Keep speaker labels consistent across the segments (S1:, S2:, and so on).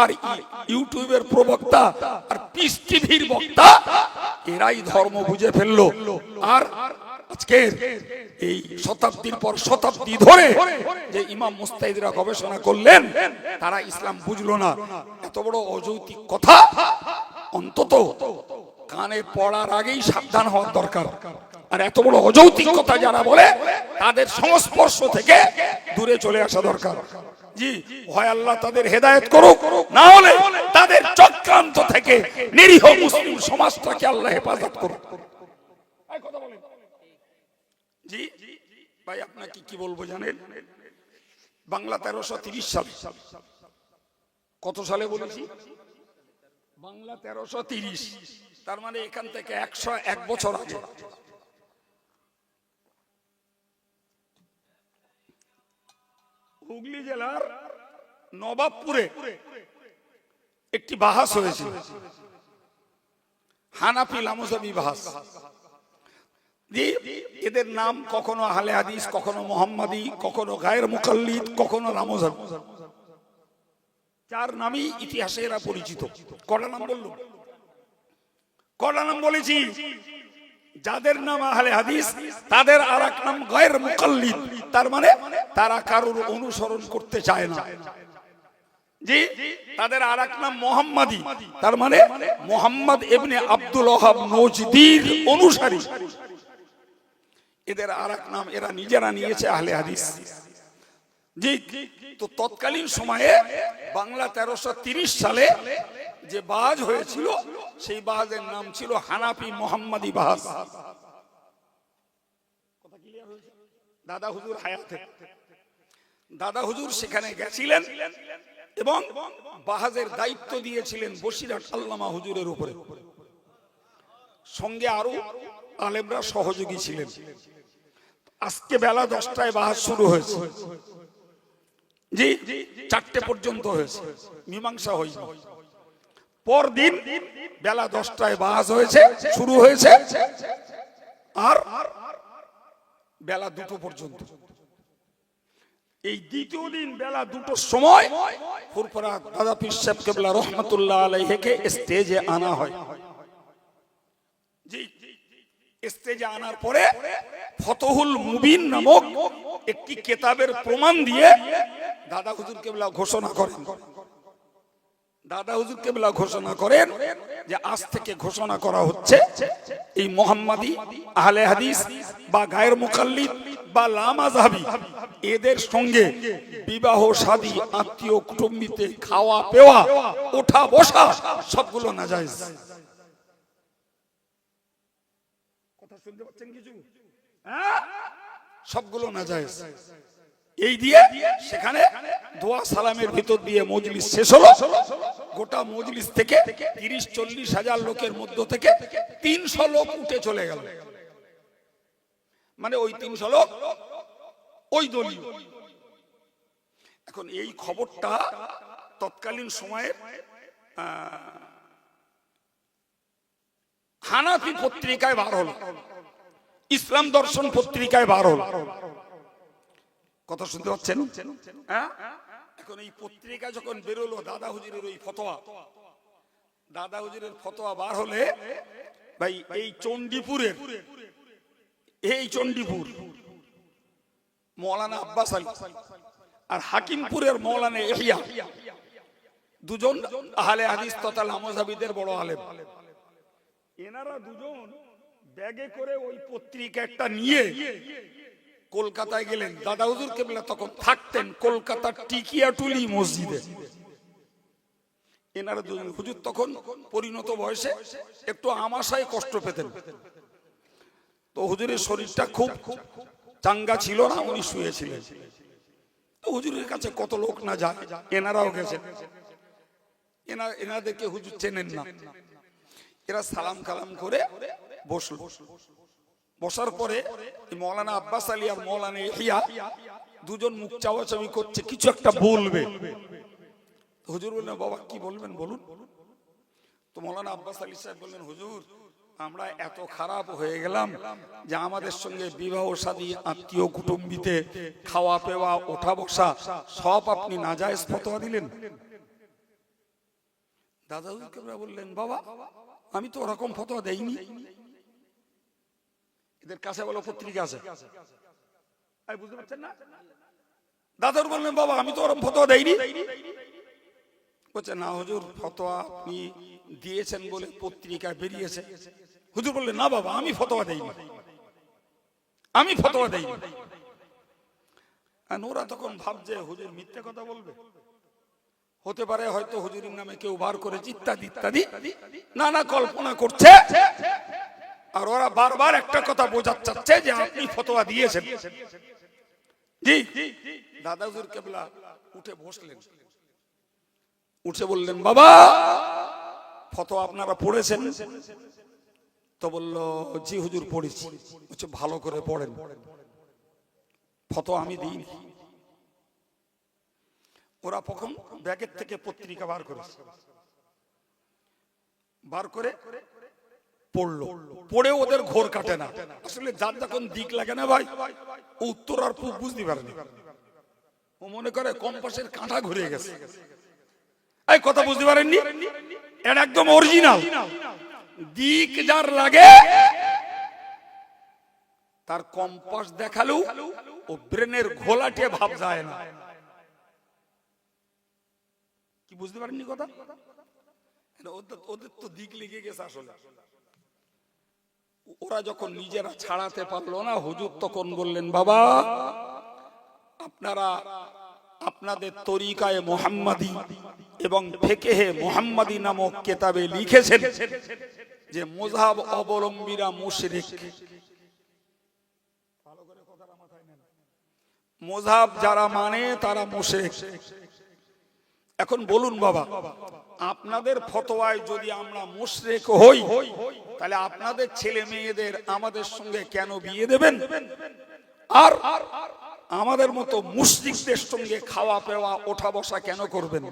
S1: আর ইউটিউবের প্রবক্তা আর পিস টিভির বক্তা, এরাই ধর্ম বুঝে ফেলল। আর এই শতাব্দীর পর শতাব্দী ধরে যে ইমাম মুস্তাহিদরা গবেষণা করলেন, তারা ইসলাম বুঝলো না। এত বড় অযৌক্তিক কথা, অন্তত কানে পড়ার আগেই সাবধান হওয়ার দরকার। আর এত বড় অযৌক্তিক কথা যারা বলে, তাদের সংস্পর্শ থেকে দূরে চলে আসা দরকার। জি, হয় আল্লাহ তাদের হেদায়েত করুক, না হলে তাদের চক্রান্ত থেকে নিরীহ মুসলিম সমাজটাকে আল্লাহ হেফাজত করুক। জি, ভাই, আপনাকে কি বলব জানেন? বাংলা তেরোশো তিরিশ সাল, কত সালে বলেছি? বাংলা তেরোশো তিরিশ, তার মানে এখান থেকে একশো এক বছর আগে। হুগলি জেলার নবাবপুরে একটি বাহাস হয়েছে হানাফি লামুজাবি বাহাস। এদের নাম কখনো আহলে হাদিস, কখনো মোহাম্মদী, কখনো গায়ের মুকাল্লিদ কখনো লামুজাবি চার নামই ইতিহাসে এরা পরিচিত। কটা নাম বলল কটা নাম বলেছি? যাদের নাম আহলে হাদিস, তাদের আর এক নাম গয়ের মুকাল্লি তার মানে তারা কারোর অনুসরণ করতে চায় না। জি, তাদের আর এক নাম মোহাম্মদী। তার মানে মোহাম্মদ এমনি আব্দুল ওহাব নজদির অনুসারী। এদের আর এক নাম এরা নিজেরা নিয়েছে আহলে হাদিস। তো তৎকালীন সময়ে বাংলা তেরোশো সালে যে বাজ হয়েছিল, সেই বাজের নাম ছিল হানাফি মোহাম্মদী বাজ। দাদা হুজুর দাদা হুজুর সেখানে গেছিলেন এবং বাহাজের দায়িত্ব দিয়েছিলেন বসিরহাট আল্লামা হুজুরের উপরে। সঙ্গে আরও আলেমরা সহযোগী ছিলেন। আজকে বেলা দশটায় বাহাজ শুরু হয়েছে। জি চারটে পর্যন্ত হয়েছে। মীমাংসা হয়েছে পরদিন বেলা দশটায় বাস হয়েছে, শুরু হয়েছে, আর বেলা দুটো পর্যন্ত। এই দ্বিতীয় দিন বেলা দুটোর সময় ফুরফুরা দাদা পীর সাহেব কেবলা রহমতুল্লাহ আলাইহিকে স্টেজে আনা হয়। স্টেজে আনার পরে ফতহুল মুবিন নামক একটি কেতাবের প্রমাণ দিয়ে দাদা হুজুর কেবলা ঘোষণা করেন। দাদা হুজুর কেবলা ঘোষণা করেন যে আজ থেকে ঘোষণা করা হচ্ছে এই মোহাম্মদী আহলে হাদিস বা গায়ের মুকাল্লিদ বা লামাজাবি এদের সঙ্গে বিবাহ, শাদী, আত্মীয় কুটুম্বিতে খাওয়া, পেওয়া, ওঠা, বসা সবগুলো না যায় কথা শুনতে পাচ্ছেন কিছু হ্যাঁ? সবগুলো না যায়। এই দিয়ে সেখানে দোয়া সালামের ভিতর দিয়ে মজলিস শেষ হলো। গোটা মজলিস থেকে তিরিশ চল্লিশ হাজার লোকের মধ্য থেকে তিনশো লোক উঠে চলে গেল। মানে ওই তিনশো লোক ওই দলীয়। এখন এই খবরটা তৎকালীন সময়ে হানাফি পত্রিকায় বার হলো। ইসলাম দর্শন পত্রিকায় বার কথা শুনতে পাচ্ছেন? হ্যাঁ? এখন এই পত্রিকা যখন বেরোলো, দাদা হুজুরের ওই ফতোয়া। দাদা হুজুরের ফতোয়া বার হলে, ভাই, এই চণ্ডীপুরের, এই চণ্ডীপুর, মৌলানা আব্বাস আলী আর হাকিমপুরের মৌলানা এহিয়া, দুজন আহলে হাদিস তথা লামজাবিদের বড় আলেম। এনারা দুজন ব্যাগে করে ওই পত্রিকা একটা নিয়ে কলকাতায় গেলেন। দাদা হুজুর কেবলা তখন থাকতেন কলকাতার টিকিয়াটুলি মসজিদে। এনারা দুজন হুজুর তখন পরিণত বয়সে একটু আমাশায় কষ্ট পেতেন। তো হুজুরের শরীরটা খুব চাঙ্গা ছিল না, উনি শুয়েছিলেন। তো হুজুরের কাছে কত লোক না যায়, এনারাও গেছেন। এনা এনাদেরকে হুজুর চেনেন না। এরা সালাম কালাম করে বসল। বসার পরে মৌলানা আব্বাস আলী আর মৌলানা দুজন মুখ চাওয়াচাওয়ি করছে, কিছু একটা বলবে। হুজুর বললেন, বাবা, কি বলবেন বলুন? তো মৌলানা আব্বাস আলী সাহেব বললেন, হুজুর, আমরা এত খারাপ হয়ে গেলাম যে আমাদের সঙ্গে বিবাহ শাদী আত্মীয় কুটুম্বিতে খাওয়া, পেওয়া, ওঠা, বসা, সব আপনি নাজায়েজ ফতোয়া দিলেন? দাদা বললেন, বাবা, আমি তো ওরকম ফতোয়া দেইনি। এদের কাছে বলো পত্রিকা আছে। এই বুঝতে পারছেন না? দাদার বললেন বাবা আমি তো ওরকম ফতোয়া দেইনি। বলছে না হুজুর ফতোয়া আপনি দিয়েছেন বলে পত্রিকা বেরিয়েছে। হুজুর বললেন না বাবা আমি ফতোয়া দেইনি। আমি ফতোয়া দেইনি। আর ওরা তখন ভাবছে হুজুর মিথ্যে কথা বলবে? হতে পারে হয়তো হুজুরের নামে কেউ বার করেছে ইত্যাদি ইত্যাদি। নানা কল্পনা করছে। আর ওরা বারবার একটা কথা বোঝাতে চাচ্ছে যে আপনি ফতোয়া দিয়েছেন। জি। দাদা হুজুর কেবলা উঠে বসলেন। উঠে বললেন, বাবা, ফতোয়া আপনারা পড়েছেন? তো বলল, জি, হুজুর, পড়েছি। হচ্ছে ভালো করে পড়েন। ফতোয়া আমি দিই ওরা তখন ব্যাগের থেকে পত্রিকা বার করেছে। বার করে পড়ল। পড়ে ওদের ঘোর কাটে না। আসলে যার যখন দিক লাগে না ভাই, উত্তর আর পূব বুঝতে পারেনি। ও মনে করে কম্পাসের কাঁটা ঘুরে গেছে। এই কথা বুঝতে পারেননি? এটা একদম অরিজিনাল দিক যার লাগে, তার কম্পাস দেখালেও ও ব্রেনের ঘোলাটে ভাব যায় না। কি বুঝতে পারেননি কথা? ওদের তো দিক লেগে গেছে আসলে। ওরা যখন নিজেরা ছাড়াতে পারল না, হুজুর তখন বললেন, বাবা, আপনারা আপনাদের তরিকায় মোহাম্মদী এবং ফেকেহে মোহাম্মদী নামক কেতাবে লিখেছেন যে মোজাব অবলম্বীরা মুশরিক। মোজাব যারা মানে তারা মুশরিক। এখন বলুন বাবা, আপনাদের ফতোয়ায় যদি আমরা মুশরেক হই, তাহলে আপনাদের ছেলে মেয়েদের আমাদের সঙ্গে কেন বিয়ে দেবেন? আর আমাদের মতো মুসলিকদের সঙ্গে খাওয়া পেওয়া, ওঠা বসা কেন করবেন?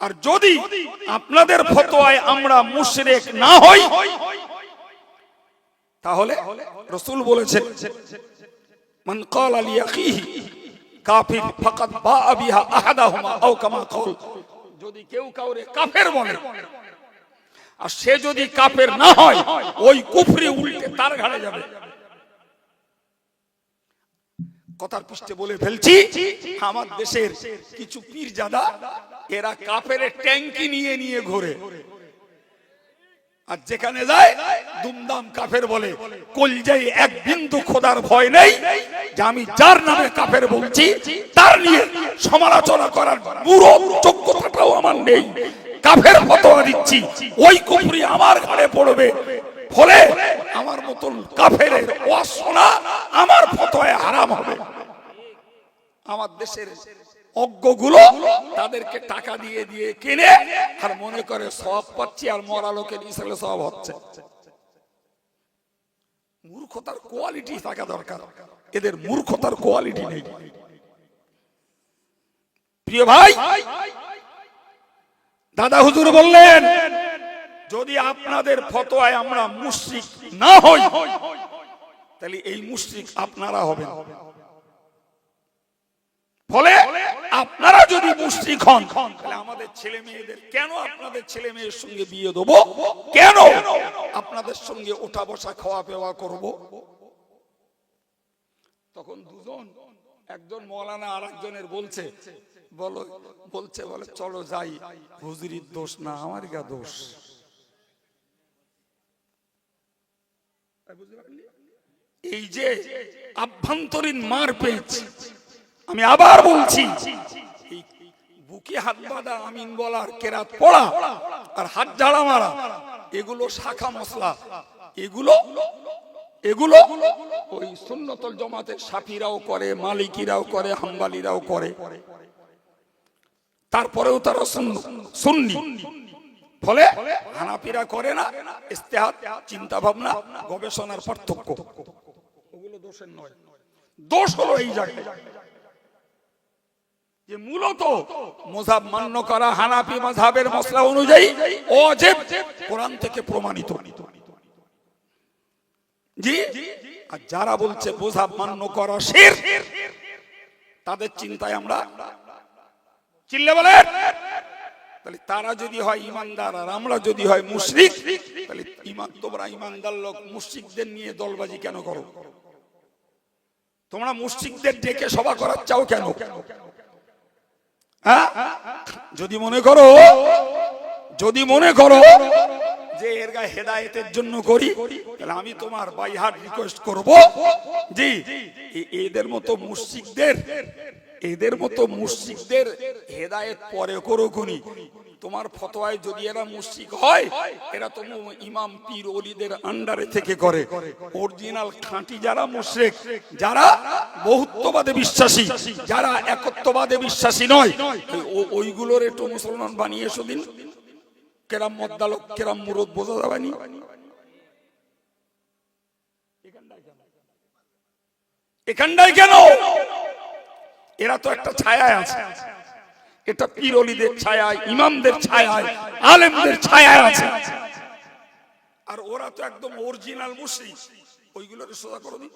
S1: আর যদি আপনাদের ফতোয়ায় আমরা মুশরেক না হই, তাহলে রসুল বলেছেন, মান ক্বালা লিয়াখিহি কাফির ফাকাদ বাআ বিহা আহাদাহুমা আও কামা ক্বাল যদি কেউ কাউরে কাফের বলে আর সে যদি কাফের না হয় ওই কুফরি উল্টে তার ঘাড়ে যাবে। কথার পৃষ্ঠে বলে ফেলছি আমার দেশের কিছু পীরজাদা এরা কাফের ট্যাঙ্কি নিয়ে নিয়ে ঘোরে। আর যেখানে যায়, দুমদাম কাফের বলে কলজাই এক বিন্দু খোদার ভয় নেই, যে আমি যার নামে কাফের বলছি, তার নিয়ে সমালোচনা করার পুরো যোগ্যতাটাও আমার নেই। কাফের ফতোয়া দিচ্ছি, ওই কুফরি আমার ঘরে পড়বে। ফলে আমার মতন কাফের ওয়াসনা আমার ফতোয়ায় হারাম হবে। আমার দেশের অজ্ঞগুলো তাদেরকে টাকা দিয়ে দিয়ে কিনে আর মনে করে সব পাচ্ছি আর মরা লোকের ইসলে সব হচ্ছে। মূর্খতার কোয়ালিটি থাকা দরকার। এদের মূর্খতার কোয়ালিটি নেই। প্রিয় ভাই, দাদা হুজুর বললেন, যদি আপনাদের ফতোয়ায় আমরা মুশরিক না হই, তাহলে এই মুশরিক আপনারা হবেন। ফলে আপনারা যদি মুশরিক হন, তাহলে আমাদের ছেলে মেয়েদের কেন আপনাদের ছেলে মেয়ের সঙ্গে বিয়ে দেব? কেন? আপনাদের সঙ্গে ওঠা বসা, খাওয়া পেওয়া করব? তখন দুজন, একজন মৌলানা আর একজনের বলছে, বলো, বলছে, বলে, চলো যাই, হুজুরির দোষ না আমার গা দোষ। এই যে আভ্যন্তরীণ মার পেয়েছে আমি আবার বলছি বুকে হাত বাঁধা আমিন বলার কেরাত পড়া আর হাত ঝাড়া মারা, এগুলো শাখা মশলা। এগুলো এগুলো ওই সুন্নতল জমাতের সাফিরাও করে, মালিকিরাও করে, হাম্বালিরাও করে। তারপরেও তারা সুন্নি ফলে হানাপিরা করে না ইস্তেহাত চিন্তা ভাবনা গবেষণার পার্থক্য। ওগুলো দোষের নয়। দোষ হলো এই জায়গায়। যে মূলত মোজাব মান্য করা হানাফি মাযহাবের মশলা অনুযায়ী অজেব কোরআন থেকে প্রমাণিত। জি? আর যারা বলছে মোজাব মান্য করা শির, তাদের চিন্তায় আমরা চিল্লে বলেন তাহলে তারা যদি হয় ইমানদার আর আমরা যদি হয় মুশরিক, তাহলে ইমান, তোমরা ইমানদার লোক, মুশরিকদের নিয়ে দলবাজি কেন করো? তোমরা মুশরিকদের ডেকে সভা করার চাও কেন? হ্যাঁ? যদি মনে করো, যদি মনে করো যে এর গায়ে হেদায়েতের জন্য করি, তাহলে আমি তোমার বাই হার্ট রিকোয়েস্ট করব। জি। এদের মতো মুসিকদের এদের মতো মুসিকদের হেদায়েত পরে করো তোমার ফতোয়ায় যদি এরা মুশরিক হয়, এরা তো ইমাম পীর ওলিদের আন্ডারে থেকে করে। অরিজিনাল খাঁটি যারা মুশরিক, যারা বহুত্ববাদে বিশ্বাসী, যারা একত্ববাদে বিশ্বাসী নয়। ওইগুলোর একটু মুসলমান বানিয়ে এসো দিন। কেরাম মদ্দালক, কেরাম মুরদ বোঝা যাবে নি? এখানটায় কেন? এরা তো একটা ছায়ায় আছে। এটা পীরলিদের ছায়ায় ইমামদের ছায়ায় আলেমদের ছায়ায় আছে। আর ওরা তো একদম অরিজিনাল মুসলিম। ওইগুলোর সোজা করো দিন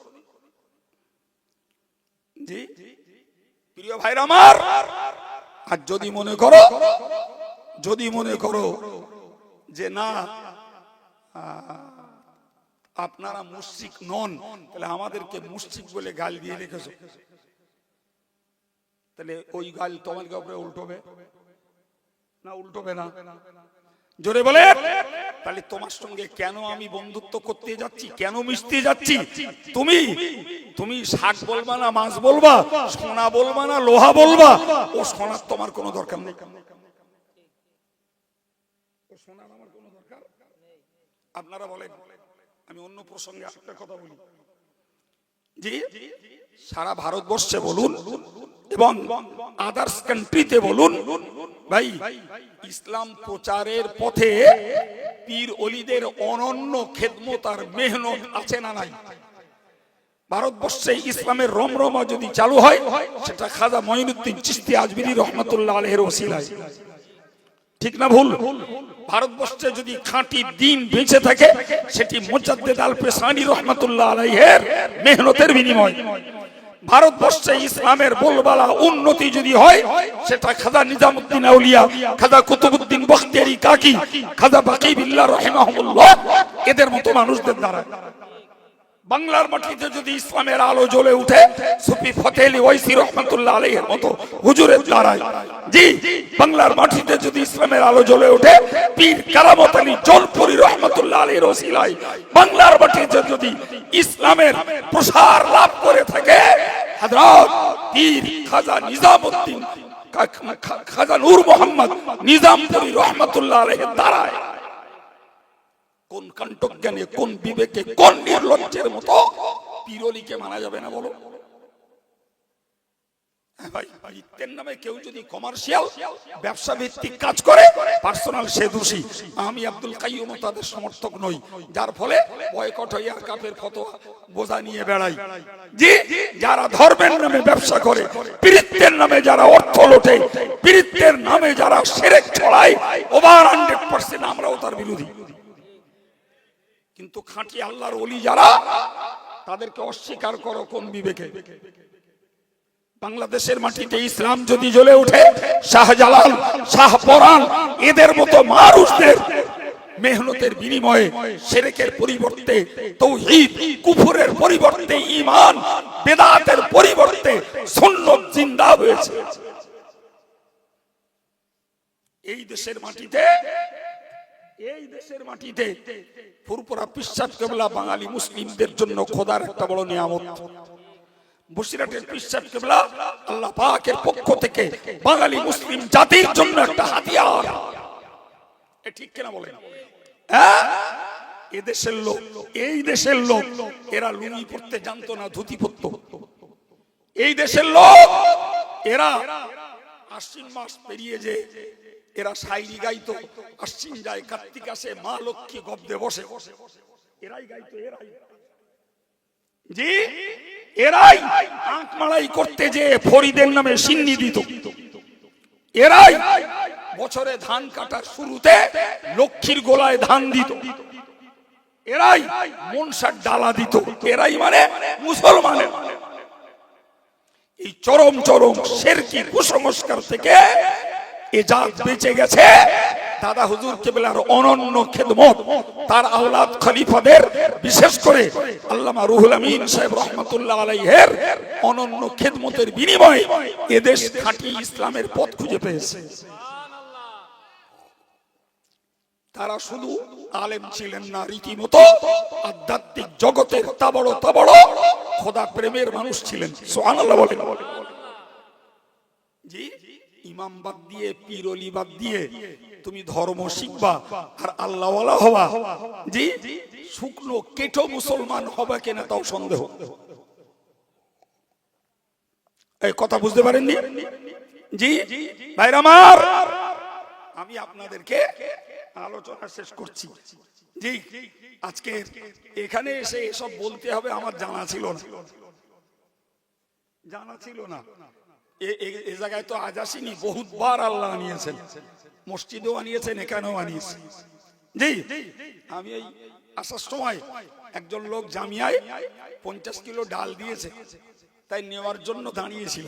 S1: জি। প্রিয় ভাইরা আমার আর যদি মনে করো যদি মনে করো যে না আপনারা মুশরিক নন তাহলে আমাদেরকে মুশরিক বলে গাল দিয়ে রেখেছো। তাহলে ওই গাল তোমার উপরে উল্টোবে। না উল্টোবে না। জোরে বলে। তাহলে তোমার সঙ্গে কেন আমি বন্ধুত্ব করতে যাচ্ছি? কেন মিশতে যাচ্ছি? তুমি তুমি শাক বলবা না মাছ বলবা? সোনা বলবা না লোহা বলবা? ও সোনার তোমার কোনো দরকার নেই। সোনার আমার কোনো দরকার? আপনারা বলেন আমি অন্য প্রসঙ্গে একটা কথা বলি। সারা ভারতবর্ষে বলুন এবং আদার্স কান্ট্রিতে বলুন, ভাই, ইসলাম প্রচারের পথে পীর অলিদের অনন্য খেদমত আর মেহনত আছে না নাই? ভারতবর্ষে ইসলামের রমরমা যদি চালু হয়, সেটা খাজা মঈনুদ্দিন চিস্তি আজমিরি রহমতুল্লাহ আলহের ওসিলায়। ঠিক না ভুল? ভারতবর্ষে যদি খাঁটি দিন বেঁচে থাকে, সেটি মোজাদ্দেদ আল পেশানি রহমতুল্লাহ আলাইহের মেহনতের বিনিময়। ভারতবর্ষে ইসলামের বলবালা উন্নতি যদি হয়, সেটা খাজা নিজামুদ্দিন আউলিয়া, খাজা কুতুবুদ্দিন বখতিয়ারি কাকি, খাজা বাকি বিল্লাহ রহিমাহুল্লাহ, এদের মতো মানুষদের দ্বারা। বাংলার মাটিতে যদি ইসলামের আলো জ্বলে উঠে, সুফি ফতেলি ওয়াইসি রহমতুল্লাহ আলাইহির মতো হুজুরের দ্বারাই জি, বাংলার মাটিতে যদি ইসলামের আলো জ্বলে উঠে পীর কারামত আলী জলপুরি রহমতুল্লাহ আলাইহির ওসিলায় বাংলার মাটিতে যদি ইসলামের প্রসার লাভ করে থাকে হযরত পীর খাজা নিজামউদ্দিন খাজা নূর মোহাম্মদ নিজামপুরি রহমতুল্লাহ আলাইহির দ্বারায়। কোন কণ্ঠজ্ঞানে কোন বিবেকে কোন নির্লজ্জের মতো পিরলিকে মানা যাবে না বলো? হ্যাঁ ভাই, নামে কেউ যদি কমার্শিয়াল ব্যবসা ভিত্তিক কাজ করে পার্সোনাল তাদের সমর্থক নই। যার ফলে কাপের বোঝা নিয়ে যারা ধর্মের নামে ব্যবসা করে পীড়িতের নামে যারা অর্থ লোটে পীড়িতের নামে যারা সেরেক ছড়ায় ওভার হান্ড্রেড পার্সেন্ট আমরাও তার বিরোধী। কিন্তু খাঁটি আল্লাহর অলি যারা, তাদেরকে অস্বীকার করো কোন বিবেকে। বাংলাদেশের মাটিতে ইসলাম যদি জ্বলে ওঠে, শাহজালাল শাহপরান এদের মতো মানুষদের মেহনতের বিনিময়ে সেরেকের পরিবর্তে তৌহিদ, কুফরের পরিবর্তে ইমান বেদাতের পরিবর্তে সুন্নত জিন্দা হয়েছে। এই দেশের মাটিতে এই দেশের মাটিতে ফুরপুরা পিসাব কেবলা বাঙালি মুসলিমদের জন্য খোদার একটা বড় নিয়ামত। বসিরাটের পিসাব কেবলা আল্লাহ পাকের পক্ষ থেকে বাঙালি মুসলিম জাতির জন্য একটা হাতিয়ার। এ ঠিক কিনা বলেন? হ্যাঁ? এদেশের লোক, এই দেশের লোক, এরা লুঙ্গি পড়তে জানতো না, ধুতি পরতো। এই দেশের লোক, এরা আশ্বিন মাস পেরিয়ে যে এরা সাইরি গাইতো আশ্বিন যায় কার্তিক আসে, মা লক্ষ্মী গব্দে বসে। এরাই গাইতো, এরাই। জি? এরাই আঁক মালাই করতে যে ফরিদের নামে সিন্নি দিত। এরাই বছরে ধান কাটার শুরুতে লক্ষ্মীর গোলায় ধান দিত। এরাই মনসার ডালা দিত। এরাই মানে মুসলমানের। এই চরম চরম শেরকি কুসংস্কার থেকে এ জাত বেঁচে গেছে। দাদা হুজুর কেবলার অনন্য খেদমত। তার খলিফাদের, বিশেষ করে আল্লামা রুহুল আমিন সাহেব রহমতুল্লাহ আলাইহের অনন্য খেদমতের বিনিময়ে এদেশ খাঁটি ইসলামের পথ খুঁজে পেয়েছে। তারা শুধু আলেম ছিলেন না, রীতিমতো আধ্যাত্মিক জগতের তাবড় তাবড় খোদা প্রেমের মানুষ ছিলেন। সুবহানাল্লাহ বলেন। জি? ইমাম বাদ দিয়ে পিরলি বাদ দিয়ে তুমি ধর্ম শিখবা আর আল্লাহওয়ালা হবা জি? শুকনো, কেটো মুসলমান হবে কিনা তাও সন্দেহ। এই কথা বুঝতে পারেননি? জি? ভাইরা আমার, আমি আপনাদেরকে আলোচনা শেষ করছি। জি? আজকে এখানে এসে এসব বলতে হবে আমার জানা ছিল না। জানা ছিল না। এ- জায়গায় তো আজ আসিনি, বহুতবার আল্লাহ আনিয়েছেন। মসজিদেও আনিয়েছেন, এখানেও আনিয়েছেন। জি, আমি এই আসার সময় একজন লোক জামিয়ায় পঞ্চাশ কিলো ডাল দিয়েছে, তাই নেওয়ার জন্য দাঁড়িয়েছিল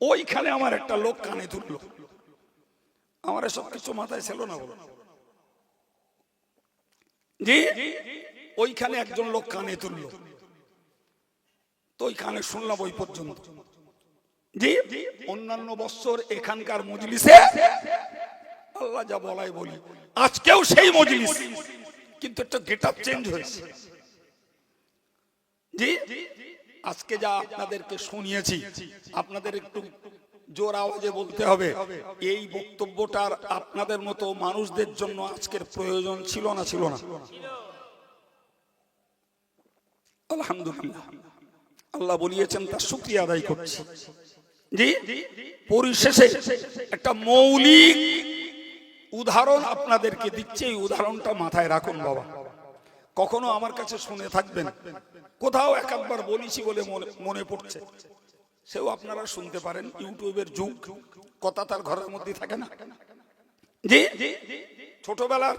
S1: ওইখানে আমার একটা লোক কানে তুললো আমার এসব কিছু মাথায় ছিল না বলো। জি, ওইখানে একজন লোক কানে তুললো তো ওই কানে শুনলাম ওই পর্যন্ত। অন্যান্য বছর এখানকার মজলিসে আল্লাহ যা বলাই বলি। আজকেও সেই মজলিস। কিন্তু একটা গেট আপ চেঞ্জ হয়েছে। জি আজকে যা আপনাদেরকে শুনিয়েছি, আপনাদের একটু জোর আওয়াজে বলতে হবে, এই বক্তব্যটার আপনাদের মতো মানুষদের জন্য আজকের প্রয়োজন ছিল না ছিল না? আলহামদুলিল্লাহ। আল্লাহ বলিয়েছেন, তার শুক্রিয়া আদায় করছি। জি পরিশেষে একটা মৌলিক উদাহরণ আপনাদেরকে দিচ্ছে, এই উদাহরণটা মাথায় রাখুন বাবা। কখনো আমার কাছে শুনে থাকবেন, কোথাও এক একবার বলেছি বলে মনে- পড়ছে। সেও আপনারা শুনতে পারেন, ইউটিউবের যুগ, কথা তার ঘরের মধ্যে থাকে না। জি ছোটবেলার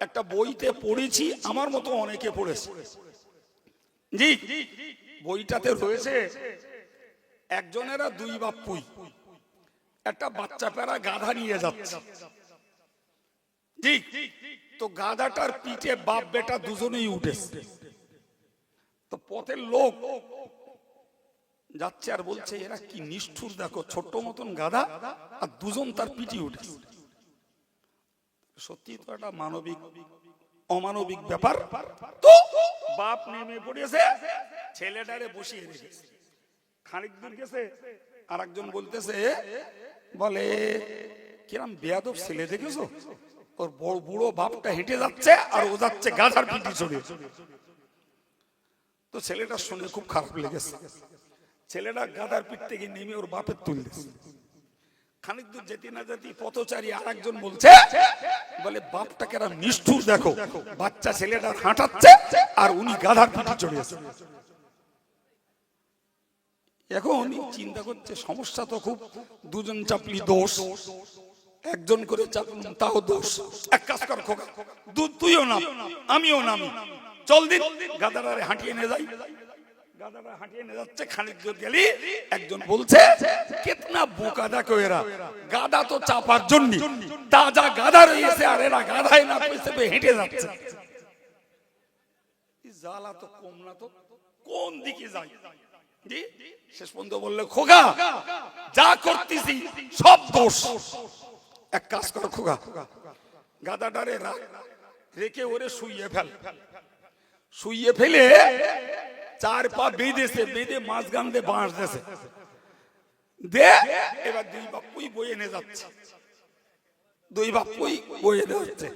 S1: একটা বইতে পড়েছি, আমার মতো অনেকে পড়েছে। জি। বইটাতে রয়েছে একজনেরা দুই বাপুই একটা বাচ্চা প্যারা গাধা নিয়ে যাচ্ছে। জি তো গাধাটার পিঠে বাপ বেটা দুজনেই উঠেছে। তো পথের লোক যাচ্ছে আর বলছে, এরা কি নিষ্ঠুর দেখো, ছোট্ট মতন গাধা আর দুজন তার পিঠে উঠেছে। সত্যি তো একটা মানবিক, অমানবিক ব্যাপার। তো বাপ নেমে পড়েছে, ছেলেটারে বসিয়ে রেখেছে। খানিক দূর গেছে আর একজন বলতেছে বলে কিরম বেয়াদব ছেলে দেখেছ? ওর বড় বুড়ো বাপটা হেঁটে যাচ্ছে আর ও যাচ্ছে গাধার পিঠে চড়ে। তো ছেলেটা শুনে খুব খারাপ লেগেছে। ছেলেটা গাধার পিঠ থেকে নেমে ওর বাপের তুলতেছে খানিক দূর যেতে না যেতে পথচারী আর একজন বলছে বলে বাপটাকে এরা নিষ্ঠুর দেখো। বাচ্চা ছেলেটা হাঁটাচ্ছে আর উনি গাধার পিঠে চড়িয়েছে এখন চিন্তা করছে, সমস্যা তো খুব, দুজন চাপলি দোষ, একজন করে তাও দোষ। এক কাজ কর, খোকা দু- তুইও নাম, আমিও নামি। চল দিন গাদারে হাঁটিয়ে নিয়ে যাই। হাঁটিয়ে যাচ্ছে, খানিক একজন বলছে, কিতনা বোকা দেখো এরা। গাদা তো চাপার জন্য। আর এরা গাধায় না হেঁটে যাচ্ছে। কোন দিকে জি? শেষ পর্যন্ত বললে, খোকা, যা করতেছি, সব দোষ। এক কাজ কর, খোকা, গাদাটারে রাখ, রেখে ওরে শুইয়ে ফেল। শুইয়ে ফেলে চার পা বেঁধেছে, বেঁধে মাছ গান দিয়ে বাঁশ দেছে দে, এবার দুই বাপুই বয়ে এনে যাচ্ছে। দুই বাপুই বয়ে এনে যাচ্ছে।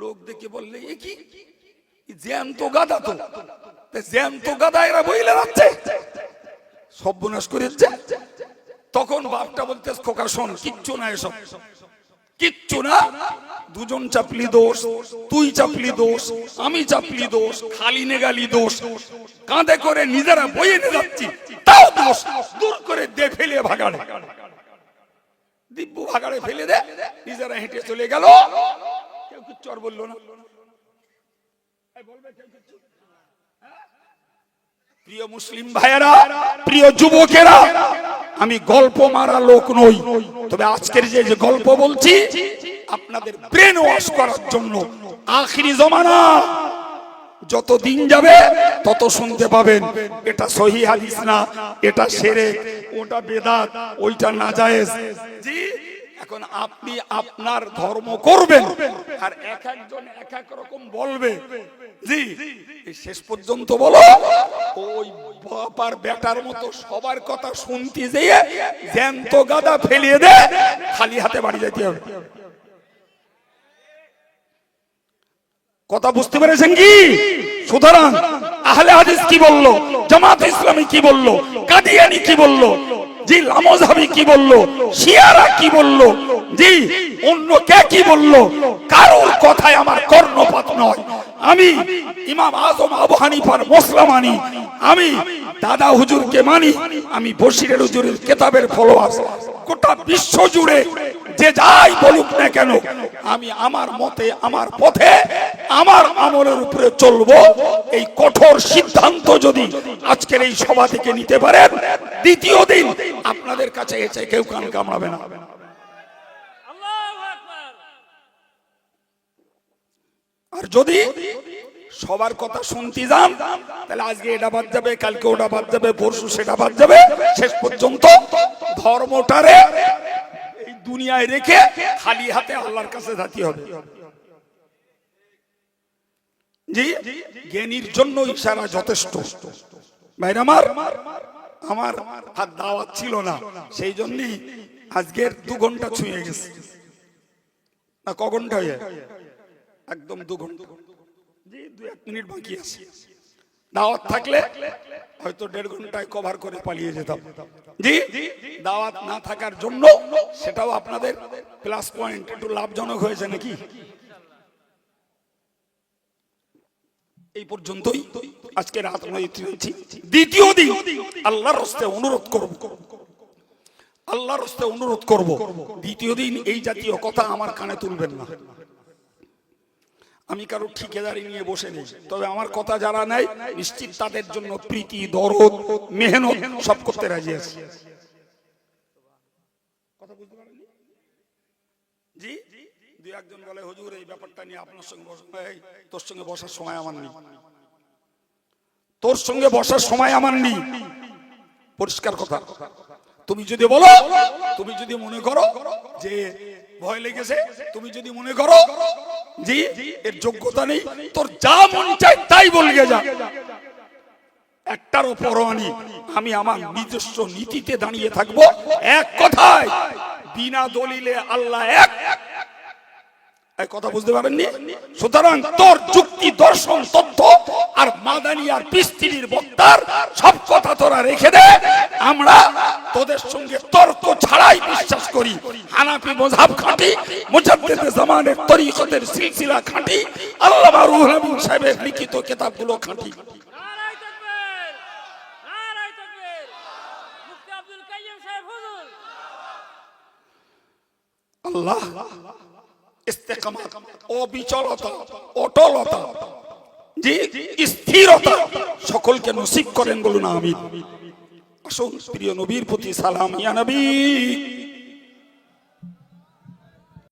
S1: লোক দেখে বললে, এ কি? জ্যান্ত গাদা তো। জ্যান্ত গাদা এরা বইলে যাচ্ছে। সর্বনাশ করেছে তখন বাপটা বলতে, খোকা, শোন, কিচ্ছু না এসব। কিচ্ছু না। দুজন চাপলি দোষ, তুই চাপলি দোষ, আমি চাপলি দোষ, খালি নেগালি দোষ। কাঁধে করে নিজেরা বইয়ে নিয়ে যাচ্ছি, তাও দোষ। দূর করে দে ফেলে ভাগাড়ে। দিব্য ভাগাড়ে ফেলে দে, নিজেরা হেঁটে চলে গেল। কেউ কিচ্ছু আর বলল না? বলবে কেউ কিচ্ছু? প্রিয় মুসলিম ভাইয়েরা, প্রিয় যুবকেরা, আমি গল্প মারা লোক নই। তবে আজকের যে গল্প বলছি, আপনাদের ব্রেন ওয়াশ করার জন্য আখিরি জমানা। যত দিন যাবে, তত শুনতে পাবেন, এটা সহি হাদিস না, এটা সেরে, ওটা বেদাত, ওইটা না নাজায়েজ জি, এখন আপনি আপনার ধর্ম করবেন, আর এক একজন এক এক রকম বলবে। শেষ পর্যন্ত বলো, ওই বাপার বেটার মতো সবার কথা শুনতে যেয়ে জ্যান্ত গাদা ফেলিয়ে দে, খালি হাতে বাড়ি যেতে হবে। কথা বুঝতে পেরেছেন কি? সুতরাং আহলে হাদিস কি বলল? জামাত ইসলামী কি বলল? কাদিয়ানি কি বলল? জি লামজাবি কি বলল? শিয়ারা কি বলল? জি, অন্য কে কি বলল? কারোর কথায় আমার কর্ণপাত নয়। আমি ইমাম আজম আবু হানিফার মসলা মানি। আমি দাদা হুজুরকে মানি, আমি বশিরের হুজুরের কেতাবের ফলোয়ার গোটা বিশ্ব জুড়ে যে যাই বলুক না কেন, আমি আমার মতে, আমার পথে, আমার আমলের উপরে চলবো। এই কঠোর সিদ্ধান্ত যদি আজকের এই সভা থেকে নিতে পারেন, দ্বিতীয় দিন আপনাদের কাছে এসে কেউ কান কামড়াবে না
S2: আল্লাহু আকবার
S1: আর যদি সবার কথা শুনতে যান, তাহলে আজকে এটা বাদ যাবে, কালকে ওটা বাদ যাবে, পরশু সেটা বাদ যাবে। শেষ পর্যন্ত ধর্মটারে এই দুনিয়ায় রেখে খালি হাতে আল্লাহর কাছে যাতে হবে। জি, জ্ঞানীর জন্য ইশারা যথেষ্ট। ভাইরা আমার আমার হাত দাওয়াত ছিল না, সেই জন্যই আজকের দু ঘণ্টা ছুঁয়ে গেছে। না, ক ঘণ্টা হয়ে? একদম দু ঘণ্টা। জি দু এক মিনিট বাকি আছে। দাওয়াত থাকলে হয়তো দেড় ঘন্টায় কভার করে পালিয়ে যেতাম। জি দাওয়াত না থাকার জন্য সেটাও আপনাদের প্লাস পয়েন্ট একটু লাভজনক হয়েছে নাকি? এই পর্যন্তই আজকে রাত হয়েছি দ্বিতীয় দিন আল্লাহর হস্তে অনুরোধ করব। আল্লাহর হস্তে অনুরোধ করব। দ্বিতীয় দিন এই জাতীয় কথা আমার কানে তুলবেন না। আমি কারও ঠিকাদারি নিয়ে বসে নেই। তবে আমার কথা যারা নেয়, নিশ্চিত তাদের জন্য প্রীতি, দরদ, মেহনত সব করতে রাজি আছি। হুজুর, এই ব্যাপারটা নিয়ে আপনার সঙ্গে তোর সঙ্গে বসার সময় আমার নেই। তোর সঙ্গে বসার সময় আমার নেই। পরিষ্কার কথা। তুমি যদি বলো, তুমি যদি মনে করো যে ভয় লেগেছে, তুমি যদি মনে করো জি, এর যোগ্যতা নেই, তোর যা মন চাই তাই বলগে যা। একটারও পরোয়ানি আমি আমার নিজস্ব নীতিতে দাঁড়িয়ে থাকব এক কথায়। বিনা দলিলে আল্লাহ এক এই কথা বুঝতে পারেননি? সুতরাং তোর যুক্তি দর্শন তথ্য আর মাদানি আর পিস্তিরির বক্তার সব কথা তোরা রেখে দে। আমরা তোদের সঙ্গে তর্ক ছাড়াই বিশ্বাস করি। হানাফি মজাব খাঁটি মুজাদ্দিদে জামানের তরিকতের সিলসিলা খাঁটি আল্লামা রুহুল আমিন সাহেবের লিখিত কিতাবগুলো খাঁটি। আল্লাহ ইস্তেকামাত, অবিচলতা, অটলতা জি স্থিরতা সকলকে নসিব করেন বলুন আমি আসুন, প্রিয় নবীর প্রতি সালাম, ইয়া নবী।